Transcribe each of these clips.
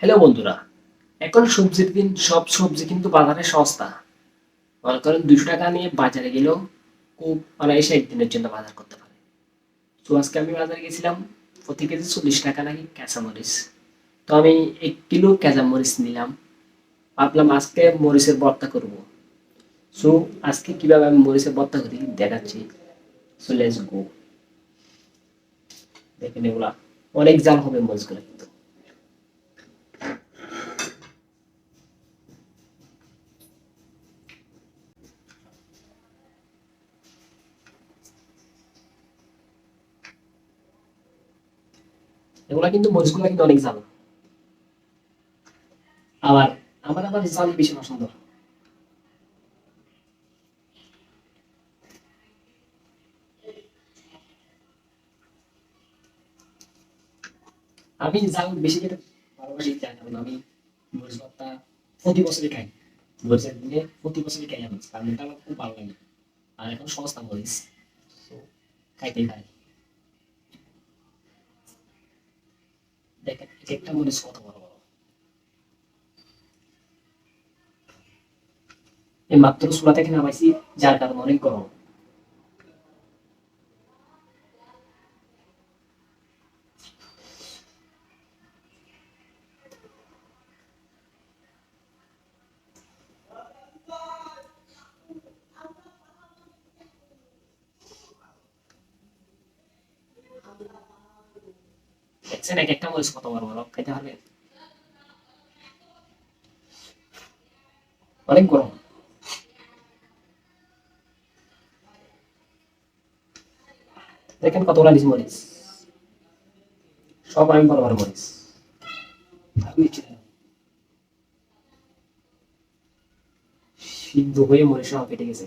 Hello বন্ধুরা, এখন সবজির দিন, সব সবজি কিন্তু বাজারে সস্তা। মনে করেন দুশো টাকা নিয়ে বাজারে গেলেও খুব অনায়াসে একদিনের জন্য বাজার করতে পারে। তো আজকে আমি বাজারে গেছিলাম, প্রতি কেজি চল্লিশ টাকা নাকি কাঁচামরিচ তো আমি এক কিলো কাঁচামরিচ নিলাম। ভাবলাম আজকে মরিচের ভর্তা করব। সো আজকে কীভাবে আমি মরিচের ভর্তা করি দেখাচ্ছি। সো লেটস গো দেখেন এগুলা, অনেক জাল হবে মরিচগুলো কিন্তু। এগুলা কিন্তু মরিচগুলো কিন্তু অনেক জাল আবার আমার আবার জাল বেশি পছন্দ। আমি জাল বেশি খেতে ভালোবাসি, তাই কারণ আমি মরিচ ভর্তা প্রতি বছরই খাই। মরিচের দিনে প্রতি বছরই খাই আমি, কারণ এটা আমার খুব ভালো লাগে। আর এখন সস্তা মরিচ খাইতেই খাই দেখেন এক একটা মরিচ কত বড় বড়। এই মাত্র চুলা থেকে নামাইছি যার কারণে অনেক গরম। দেখছেন এক একটা মরিচ কত বড় বড় খাইতে হবে অনেক গরম। দেখেন কতগুলা নিচে মরিচ। সব আমি বড় বড় মরিচ। সিদ্ধ হয়ে মরিচ সব পেটে গেছে।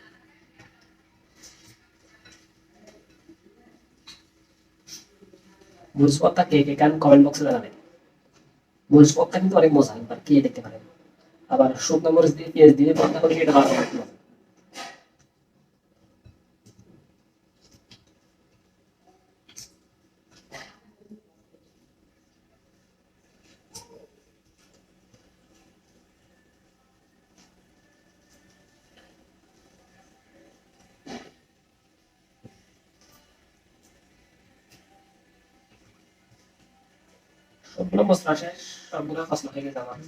পত্তা কে কে কেন কমেন্ট বক্সে জানাবেন পত্তা কিন্তু অনেক মজা একবার কে দেখতে পারেন আবার শুকনো মরিচ দিয়ে পেঁয়াজ দিয়ে ভর্তা করে এটা ভালো সবগুলো মশলা শেষ সবগুলো হয়ে গেছে আমার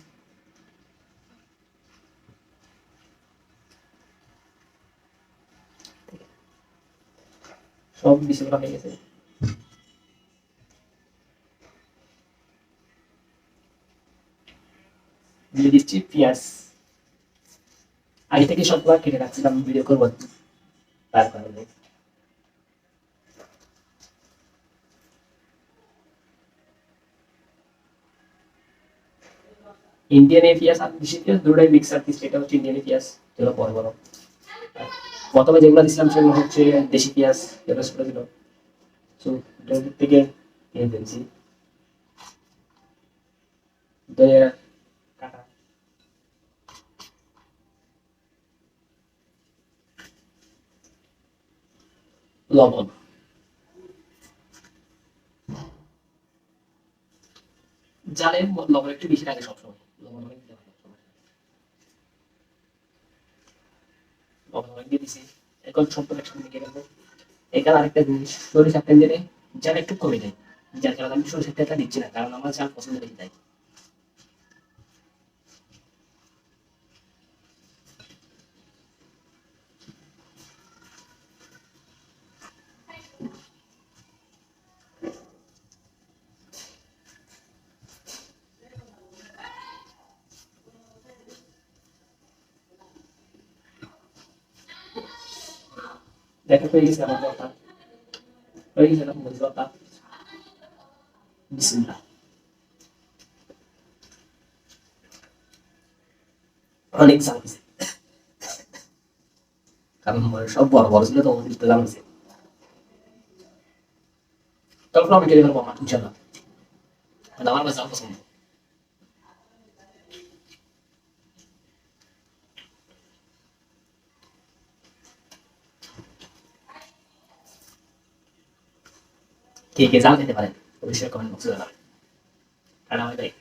সব বিষয়গুলো হয়ে গেছে। দিচ্ছি পেঁয়াজ আগে থেকে সবগুলো কেটে রাখছিলাম ভিডিও করব। তার কারণে ইন্ডিয়ান এপিএস আর দেশি পেঁয়াজ দুটোই মিক্সার পিস এটা হচ্ছে ইন্ডিয়ান এপিএস যেগুলো বড় আর প্রথমে যেগুলো দিছিলাম সেগুলো হচ্ছে দেশি পেঁয়াজ যেগুলো ছোট ছিল। এটার দিক থেকে ধরে কাটা। লবণ। জালে লবণ একটু বেশি লাগে সবসময় লবণ অনেক দিতে হয় সবসময়। লবণ অনেক দিয়ে এখন সামনে গিয়ে এখানে আরেকটা জিনিস সরিষা তেল দিলে জাল একটু কমে যায়। যার কারণে আমি সরিষার তেলটা দিচ্ছি না, কারণ আমার জাল পছন্দ বেশি তাই। গেছে আমার কথা। ওই সেটা মরিচ ভর্তা বিসমিল্লাহ। অনেক চাল হয়েছে কারণ সব বড় বড় ছিল তো অতিরিক্ত দাম হয়েছে তারপর আমি কেটে ফেলব আমার ইনশাল্লাহ মানে আমার কাছে পছন্দ কে কে জাল খেতে পারেন অবশ্যই কমেন্ট বক্সে জানাবেন টাটা বাই বাই